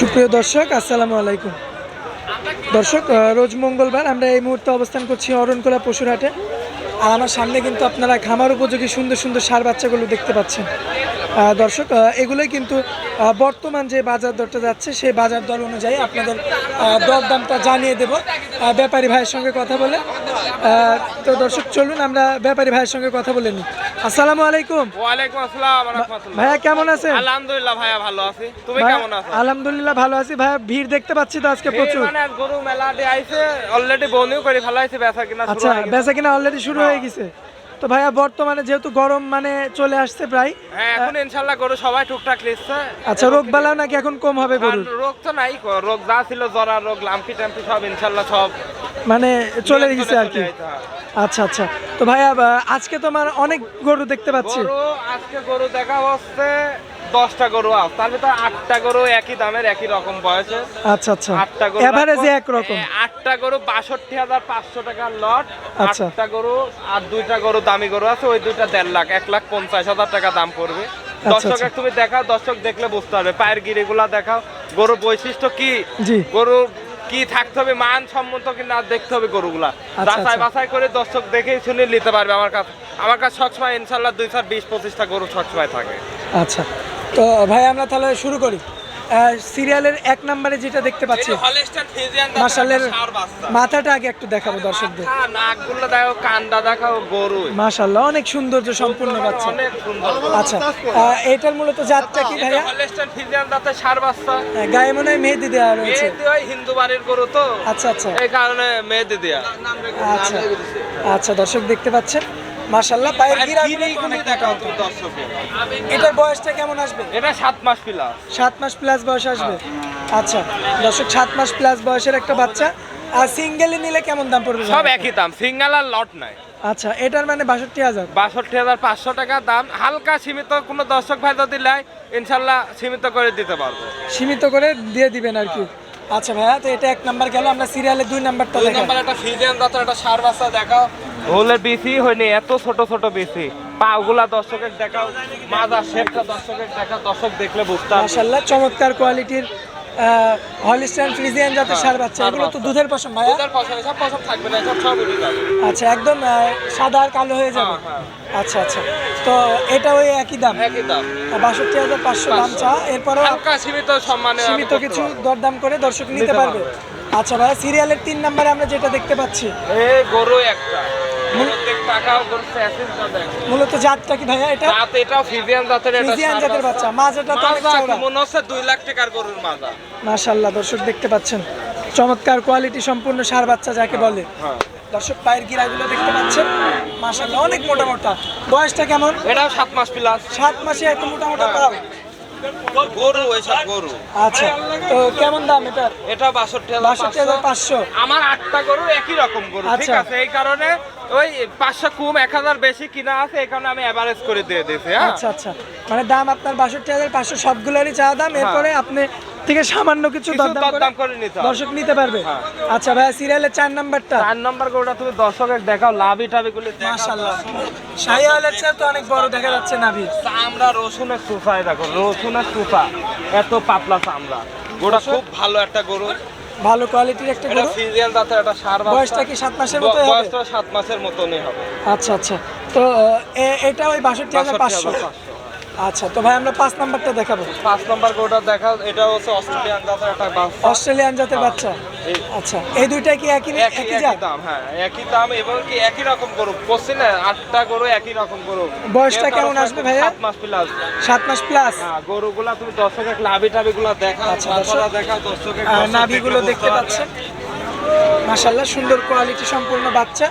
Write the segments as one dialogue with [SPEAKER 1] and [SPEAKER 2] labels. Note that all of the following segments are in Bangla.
[SPEAKER 1] সুপ্রিয় দর্শক, আসসালামু আলাইকুম। দর্শক রোজ মঙ্গলবার আমরা এই মুহূর্তে অবস্থান করছি অরণকোলা পশুরহাটে। আর আমার সামনে কিন্তু আপনারা খামার উপযোগী সুন্দর সুন্দর সার বাচ্চাগুলো দেখতে পাচ্ছেন। দর্শক এগুলোই কিন্তু বর্তমান যে বাজার দরটা যাচ্ছে সেই বাজার দর অনুযায়ী আপনাদের দরদামটা জানিয়ে দেব। ব্যাপারী ভাইয়ের সঙ্গে কথা বলে। তো দর্শক চলুন আমরা ব্যাপারী ভাইয়ের সঙ্গে কথা বলে নিই। আসসালামু আলাইকুম।
[SPEAKER 2] ওয়ালাইকুম আসসালাম
[SPEAKER 1] ভাইয়া কেমন আছেন?
[SPEAKER 2] আলহামদুলিল্লাহ ভাইয়া ভালো আছি। তুমি কেমন আছো?
[SPEAKER 1] আলহামদুলিল্লাহ ভালো আছি। ভাইয়া ভিড় দেখতে পাচ্ছি তো আজকে প্রচুর।
[SPEAKER 2] মানে গরু মেলা দিয়ে আইছে অলরেডি বনিও করে ফেলাইছে বেচা কিনা শুরু
[SPEAKER 1] আচ্ছা বেচা কিনা অলরেডি শুরু হয়ে গেছে। তো ভাইয়া বর্তমানে যেহেতু গরম মানে চলে আসছে প্রায়
[SPEAKER 2] হ্যাঁ এখন ইনশাআল্লাহ গরু সবাই টুকটাক লিখছে
[SPEAKER 1] আচ্ছা রোগ বালাও নাকি এখন কম হবে গরুর?
[SPEAKER 2] রোগ তো নাই রোগ যা ছিল জ্বরা রোগ লাম্পি টাম্পি সব ইনশাআল্লাহ সব
[SPEAKER 1] মানে চলে গেছে আর কি।
[SPEAKER 2] হ্যাঁ।
[SPEAKER 1] আচ্ছা আচ্ছা। তো ভাইয়া আজকে তো আমার অনেক গরু দেখতে পাচ্ছি।
[SPEAKER 2] গরু আজকে গরু দেখা হচ্ছে দশটা গরু আস তার ভিতরে আটটা গরু একই দামের একই রকম বয়সে
[SPEAKER 1] আচ্ছা আচ্ছা।
[SPEAKER 2] আটটা গরু
[SPEAKER 1] এভারেজে। একরকম।
[SPEAKER 2] আটটা গরু বাষট্টি হাজার পাঁচশো টাকার লট। আটটা গরু আর দুইটা গরু দামি গরু আছে ওই দুইটা দেড় লাখ এক লাখ পঞ্চাশ হাজার টাকা দাম পড়বে। দর্শক
[SPEAKER 1] আচ্ছা।
[SPEAKER 2] তুমি দেখাও দর্শক দেখলে বুঝতে পারবে। পায়ের গিরিগুলা দেখাও গরুর বৈশিষ্ট্য কি? গরু কি থাকতে হবে মান সম্মত কিনা দেখতে হবে গরুগুলা।
[SPEAKER 1] আচ্ছা, আচ্ছা।
[SPEAKER 2] বাছাই করে দর্শক দেখেই শুনে নিতে পারবে আমার কাছে। আমার কাছে সবসময় ইনশাল্লাহ দুই চার বিশ পঁচিশটা গরু সবসময় থাকে।
[SPEAKER 1] আচ্ছা। তো ভাই আমরা তাহলে শুরু করি। সিরিয়ালের এক নম্বরে যেটা দেখতে পাচ্ছি মাসালের মাথাটা আগে একটু দেখাবো দর্শকদের।
[SPEAKER 2] নাকগুলো দেখো কান্দা দেখাও গরু
[SPEAKER 1] মাশাল্লাহ অনেক সৌন্দর্য সম্পূর্ণ বাচ্চা। আচ্ছা এটার মূলত জাতটা কি ভাইয়া?
[SPEAKER 2] হলস্টাইন ফ্রিজিয়ান দাঁতে সার বাচ্চা।
[SPEAKER 1] হ্যাঁ, গায়ে মনে হয় মেহেদি দেওয়া রয়েছে।
[SPEAKER 2] মেহেদি হয় হিন্দু বাড়ির গরু তো।
[SPEAKER 1] আচ্ছা আচ্ছা।
[SPEAKER 2] এই কারণে মেহেদি দেয়া।
[SPEAKER 1] আচ্ছা আচ্ছা দর্শক দেখতে পাচ্ছেন। মাশাল্লাহ পায়ের গিরিগুলি অনেক
[SPEAKER 2] দেখাও
[SPEAKER 1] দেখাও
[SPEAKER 2] তুমি
[SPEAKER 1] এটার বয়সটা কেমন আসবে?
[SPEAKER 2] এটা সাত মাস পিলা
[SPEAKER 1] সাত মাস প্লাস বয়স আসবে? আচ্ছা দর্শক সাত মাস প্লাস বয়সের একটা বাচ্চা। আর সিঙ্গেলে নিলে কেমন দাম পড়বে?
[SPEAKER 2] সব একই দাম সিঙ্গেল আর লট নাই।
[SPEAKER 1] আচ্ছা এটার মানে বাষট্টি হাজার?
[SPEAKER 2] বাষট্টি হাজার পাঁচশো টাকা দাম। হালকা সীমিত কোনো দর্শক ভাই যদি নেয় ইনশাল্লাহ সীমিত করে দিতে পারব।
[SPEAKER 1] সীমিত করে দিয়ে দিবেন আর কি। আচ্ছা ভাইয়া তো এটা এক নাম্বার গেল আমরা সিরিয়ালের দুই নাম্বারটা
[SPEAKER 2] দুই নম্বর একটা ফিজিয়ান দাঁতের একটা সার বাচ্চা দেখাও। হলে বিসি হয়নি এত ছোট ছোট বিসি। পাগুলা দর্শকের দেখাও মাজা শেপটা দর্শকের দেখা দর্শক দেখলে বুঝতে পারবে।
[SPEAKER 1] মাশাল্লাহ চমৎকার কোয়ালিটির হলিস্টাইন ফ্রিজিয়ান জাতের সার বাচ্চা এগুলো তো দুধের পশম ভাইয়া?
[SPEAKER 2] দুধের পছন্দ সব পছন্দ থাকবে না সব সব উঠে যাবে
[SPEAKER 1] আচ্ছা একদম সাদা আর কালো হয়ে যাবে।
[SPEAKER 2] হ্যাঁ,
[SPEAKER 1] আচ্ছা আচ্ছা। তো এটা ওই একই দাম?
[SPEAKER 2] একই দাম।
[SPEAKER 1] বাষট্টি হাজার পাঁচশো দাম চা এরপরও
[SPEAKER 2] সীমিত সম্মানে
[SPEAKER 1] সীমিত কিছু। দরদাম করে দর্শক নিতে পারবে। আচ্ছা ভাইয়া সিরিয়ালের তিন নম্বরে আমরা যেটা দেখতে পাচ্ছি।
[SPEAKER 2] এই গরু একটা।
[SPEAKER 1] মূলত জাতটা কি ভাইয়া এটা?
[SPEAKER 2] দাঁত এটাও ফিজিয়ান দাঁতের এটা
[SPEAKER 1] ফ্রিজিয়ান জাতের বাচ্চা। মাজাটা তো অনেক
[SPEAKER 2] মাজা
[SPEAKER 1] চওড়া
[SPEAKER 2] মনে হচ্ছে দুই লাখ টাকার গরুর মাজা।
[SPEAKER 1] মাশাল্লাহ দর্শক দেখতে পাচ্ছেন। চমৎকার কোয়ালিটি সম্পূর্ণ সার বাচ্চা যাকে বলে।
[SPEAKER 2] হ্যাঁ।
[SPEAKER 1] দর্শক পায়ের গিরাগুলো দেখতে পাচ্ছেন। মাশাল্লাহ অনেক মোটা মোটা। বয়সটা কেমন?
[SPEAKER 2] এটাও সাত মাস প্লাস
[SPEAKER 1] সাত মাসে এত মোটা মোটা পাও।
[SPEAKER 2] গরু ওইসব গরু।
[SPEAKER 1] আচ্ছা তো কেমন দাম এটা
[SPEAKER 2] এটা বাষট্টি
[SPEAKER 1] বাষট্টি হাজার পাঁচশো।
[SPEAKER 2] আমার আটটা গরু একই রকম গরু ঠিক
[SPEAKER 1] আচ্ছা।
[SPEAKER 2] আছে? এই কারণে ওই পাঁচশো কম এক হাজার বেশি কিনা আছে এই কারণে আমি অ্যাভারেজ করে দিয়ে দিয়েছি হ্যাঁ?
[SPEAKER 1] আচ্ছা আচ্ছা। মানে দাম আপনার বাষট্টি হাজার পাঁচশো সবগুলোরই চা দাম। এরপরে আপনি থেকে সামান্য কিছু দরদাম করে
[SPEAKER 2] নিতে
[SPEAKER 1] দর্শক নিতে পারবে।
[SPEAKER 2] হ্যাঁ।
[SPEAKER 1] আচ্ছা ভাইয়া সিরিয়ালের চার নাম্বারটা।
[SPEAKER 2] চার নম্বর গরুটা তুমি দর্শকের দেখাও লাভি টাভি গুলি
[SPEAKER 1] মাশাল্লাহ শাহিওয়ালের চেয়ে তো অনেক বড় দেখা যাচ্ছে নাভি।
[SPEAKER 2] চামড়া রসুনের চুফাই দেখো রসুনের চুফা। এত পাতলা চামড়া। গোটা খুব ভালো একটা গরু।
[SPEAKER 1] ভালো কোয়ালিটির একটা গরু।
[SPEAKER 2] দাঁতের একটা সার
[SPEAKER 1] বয়সটা কি সাত মাসের মতো হবে?
[SPEAKER 2] বয়সটা সাত মাসের মতনই হবে।
[SPEAKER 1] আচ্ছা আচ্ছা। তো এটা ওই বাষট্টি হাজার পাঁচশো।
[SPEAKER 2] 62,500
[SPEAKER 1] আচ্ছা তো ভাই আমরা পাঁচ নাম্বারটা দেখাবো।
[SPEAKER 2] পাঁচ নাম্বার গরুটা দেখা এটা হচ্ছে অস্ট্রেলিয়ান জাতের একটা বাচ্চা।
[SPEAKER 1] অস্ট্রেলিয়ান জাতের বাচ্চা? আচ্ছা এই দুইটা কি একই
[SPEAKER 2] একই দাম হ্যাঁ একই দাম এবং কি একই রকম গরু? বলছি না আটটা গরু একই রকম গরু।
[SPEAKER 1] বয়সটা কেমন আসবে ভাইয়া?
[SPEAKER 2] সাত মাস প্লাস
[SPEAKER 1] সাত মাস প্লাস
[SPEAKER 2] হ্যাঁ গরুগুলা তুমি দর্শকের লাভি টাভি গুলা দেখা
[SPEAKER 1] আচ্ছা, দর্শক-
[SPEAKER 2] দেখা দর্শকের
[SPEAKER 1] আহ,
[SPEAKER 2] দর্শক
[SPEAKER 1] নাভিগুলো দেখতে পাচ্ছেন। মাশাল্লাহ সুন্দর কোয়ালিটি সম্পূর্ণ বাচ্চা।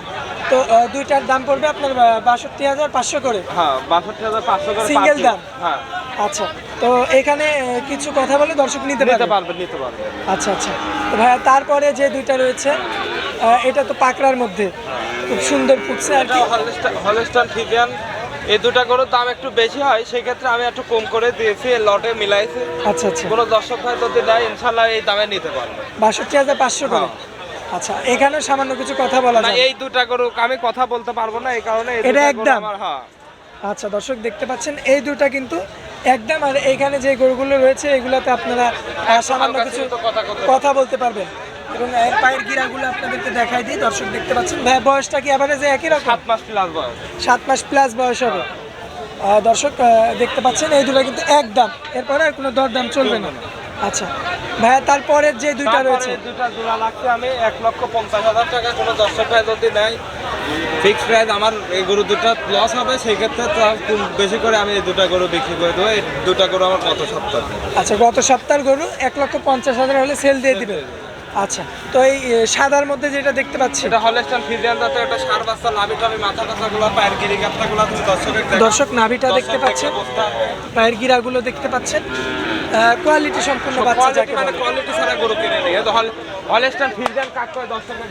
[SPEAKER 1] তো দুইটার দাম পড়বে আপনার বাষট্টি হাজার পাঁচশো করে।
[SPEAKER 2] হ্যাঁ বাষট্টি হাজার পাঁচশো করে per
[SPEAKER 1] দাম?
[SPEAKER 2] হ্যাঁ।
[SPEAKER 1] আচ্ছা তো এখানে কিছু কথা বলে দর্শক নিতে পারবে?
[SPEAKER 2] নিতে পারবে।
[SPEAKER 1] আচ্ছা আচ্ছা। তো ভাইয়া তারপরে যে দুইটা রয়েছে এটা তো পাকড়ার মধ্যে। খুব সুন্দর ফুটছে আর
[SPEAKER 2] হলস্টান ফিজিয়ান এই দুটা গরুর দাম একটু বেশি হয় সেই ক্ষেত্রে আমি একটু কম করে দিয়েছি লটে মিলাইছি।
[SPEAKER 1] আচ্ছা আচ্ছা।
[SPEAKER 2] কোনো দর্শক ভাই যদি দেয় ইনশাল্লাহ এই দামে নিতে পারবে।
[SPEAKER 1] বাষট্টি হাজার পাঁচশো
[SPEAKER 2] হ্যাঁ।
[SPEAKER 1] আচ্ছা এখানেও সামান্য কিছু কথা বলা যায়
[SPEAKER 2] এই দুটা গরু আমি কথা বলতে পারব না এই কারণে
[SPEAKER 1] এটা একদম?
[SPEAKER 2] হ্যাঁ।
[SPEAKER 1] আচ্ছা দর্শক দেখতে পাচ্ছেন এই দুটা কিন্তু একদম আর এইখানে যে গরুগুলো রয়েছে এগুলোতে আপনারা সামান্য কিছু
[SPEAKER 2] কথা
[SPEAKER 1] বলতে পারবেন। এবং এর পায়ের গিরাগুলো আপনাদেরকে দেখাই দিই দর্শক দেখতে পাচ্ছেন। ভাই বয়সটা কি অ্যাভারেজে একই রকম?
[SPEAKER 2] সাত মাস প্লাস বয়স।
[SPEAKER 1] সাত মাস প্লাস বয়স হবে। দর্শক দেখতে পাচ্ছেন এই দুটো কিন্তু একদম। এরপরে আর কোনো দরদাম চলবে না। আচ্ছা। ভাইয়া তারপরের যে দুইটা রয়েছে?
[SPEAKER 2] এই দুটা জোড়া লাগছে আমি এক লক্ষ পঞ্চাশ হাজার টাকা। কোনো দর্শক ভাই যদি নেয় ফিক্স প্রাইস আমার এই গরু দুটো লস হবে সেই ক্ষেত্রে বেশি করে আমি এই দুটা গরু বিক্রি করে দেবো। এই দুটা গরু আমার কত সপ্তাহ।
[SPEAKER 1] আচ্ছা গত সপ্তাহের গরু এক লক্ষ পঞ্চাশ হাজার হলে সেল দিয়ে দিবে আচ্ছা তো এই সাদার মধ্যে যেটা দেখতে পাচ্ছি।
[SPEAKER 2] সেটা হলেস্টান ফিজিয়ান জাতের একটা সার বাচ্চা লাভি টাভি মাথা টাথাগুলো পায়ের গিরি দর্শকের দেখো।
[SPEAKER 1] দর্শক নাভিটা দেখতে পাচ্ছেন। পায়ের গিরাগুলো দেখতে পাচ্ছেন। কোয়ালিটি সম্পূর্ণ বাচ্চা যাকে
[SPEAKER 2] মানে কোয়ালিটি ছাড়া গরু কিনে নিয়ে তো হল হলেস্টান ফিজিয়ান কাক করে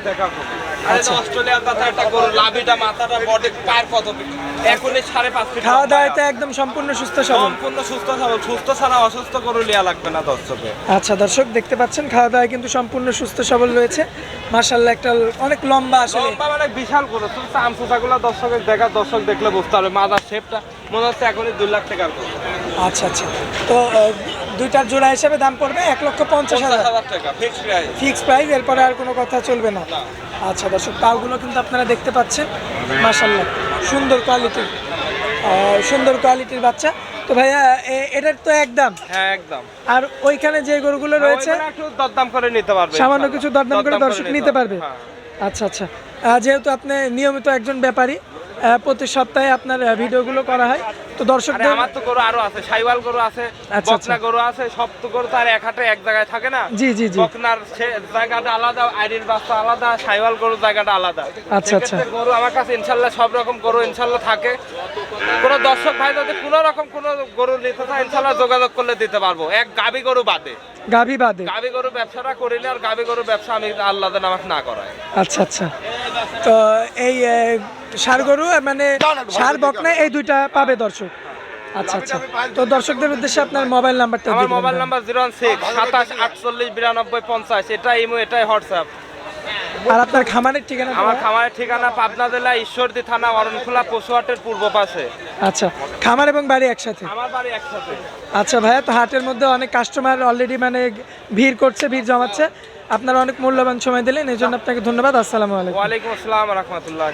[SPEAKER 2] দেখাবো আর
[SPEAKER 1] আচ্ছা।
[SPEAKER 2] অস্ট্রেলিয়ার একটা গরু লাভিটা মাথাটা বডি পায়ের কত এখনই সাড়ে পাঁচ ফিট
[SPEAKER 1] খাওয়া দাওয়াতে একদম সম্পূর্ণ সুস্থ সবল।
[SPEAKER 2] সম্পূর্ণ সুস্থ সবল। সুস্থ ছাড়া অসুস্থ গরু লিয়া লাগবে না দর্শকে।
[SPEAKER 1] আচ্ছা দর্শক দেখতে পাচ্ছেন খাওয়া দাওয়া কিন্তু সম্পূর্ণ সুস্থ সবল রয়েছে। মার্শাল্লাহ একটা অনেক লম্বা আসলে
[SPEAKER 2] লম্বা মানে বিশাল গরু। তুমি চামচুচাগুলো দর্শকের দেখা দর্শক দেখলে বুঝতে পারবে। মাদার শেপটা মনে হচ্ছে এখনই দুই লাখ টাকার
[SPEAKER 1] আচ্ছা আচ্ছা। তো দুইটার জোড়া হিসেবে দাম পড়বে এক লক্ষ পঞ্চাশ হাজার।
[SPEAKER 2] টাকা ফিক্স প্রাইস
[SPEAKER 1] ফিক্স প্রাইস এরপরে আর কোনো কথা চলবে না। আচ্ছা দর্শক পাগুলো কিন্তু আপনারা দেখতে পাচ্ছেন। মার্শাল্লাহ সুন্দর কোয়ালিটির সুন্দর কোয়ালিটির বাচ্চা। তো ভাইয়া এটার তো একদম
[SPEAKER 2] হ্যাঁ একদম।
[SPEAKER 1] আর ওইখানে যে গরুগুলো রয়েছে
[SPEAKER 2] একটু দরদাম করে নিতে পারবে
[SPEAKER 1] সামান্য কিছু দরদাম করে দর্শক নিতে পারবে।
[SPEAKER 2] হ্যাঁ।
[SPEAKER 1] আচ্ছা আচ্ছা। যেহেতু আপনি নিয়মিত একজন ব্যাপারী প্রতি সপ্তাহে আপনার ভিডিওগুলো করা হয়। তো দর্শকদের
[SPEAKER 2] আমার তো গরু আরও আছে সাইওয়াল গরু আছে
[SPEAKER 1] আচ্ছা,
[SPEAKER 2] বকনা গরু আছে সব তো গরু তো আর এক হাটে এক জায়গায় থাকে না।
[SPEAKER 1] জি জি জি।
[SPEAKER 2] বকনার জায়গাটা আলাদা আইডির বাচ্চা আলাদা সাইওয়াল গরুর জায়গাটা আলাদা।
[SPEAKER 1] আচ্ছা,
[SPEAKER 2] সেক্ষেত্রে গরু আমার কাছে ইনশাল্লাহ সব রকম গরু ইনশাল্লাহ থাকে। কোনো দর্শক ভাই যদি কোনো রকম কোনো গরু নিতে চায় ইনশাল্লাহ যোগাযোগ করলে দিতে পারব। এক গাবি গরু বাদে।
[SPEAKER 1] গাভী বাদে?
[SPEAKER 2] গাভী গরু ব্যবসাটা করিলে আর গাভী গরু ব্যবসা আমি আল্লাহ আমাকে না করায়
[SPEAKER 1] আচ্ছা আচ্ছা। তো এই সার গরু মানে সার বকনা এই দুইটা পাবে দর্শক। আচ্ছা আচ্ছা। তো দর্শকদের উদ্দেশ্যে আপনার মোবাইল নাম্বারটা
[SPEAKER 2] আমার mobile. Number zero one six সাতাশ আটচল্লিশ বিরানব্বই পঞ্চাশ। এটাই ইমো এটাই হোয়াটসঅ্যাপ।
[SPEAKER 1] আর আপনার খামারের ঠিকানা
[SPEAKER 2] আমার খামারের ঠিকানা পাবনা জেলা ঈশ্বরদী থানা অরণখোলা পশুহাটের পূর্ব পাশে।
[SPEAKER 1] আচ্ছা খামার এবং বাড়ি একসাথে?
[SPEAKER 2] আমার বাড়ি একসাথে।
[SPEAKER 1] আচ্ছা ভাইয়া তো হাটের মধ্যে অনেক কাস্টমার অলরেডি মানে ভিড় করছে ভিড় জমাচ্ছে। আপনারা অনেক মূল্যবান সময় দিলেন এই জন্য আপনাকে ধন্যবাদ। আসসালামু আলাইকুম।
[SPEAKER 2] ওয়ালাইকুম আসসালাম রহমতুল্লাহ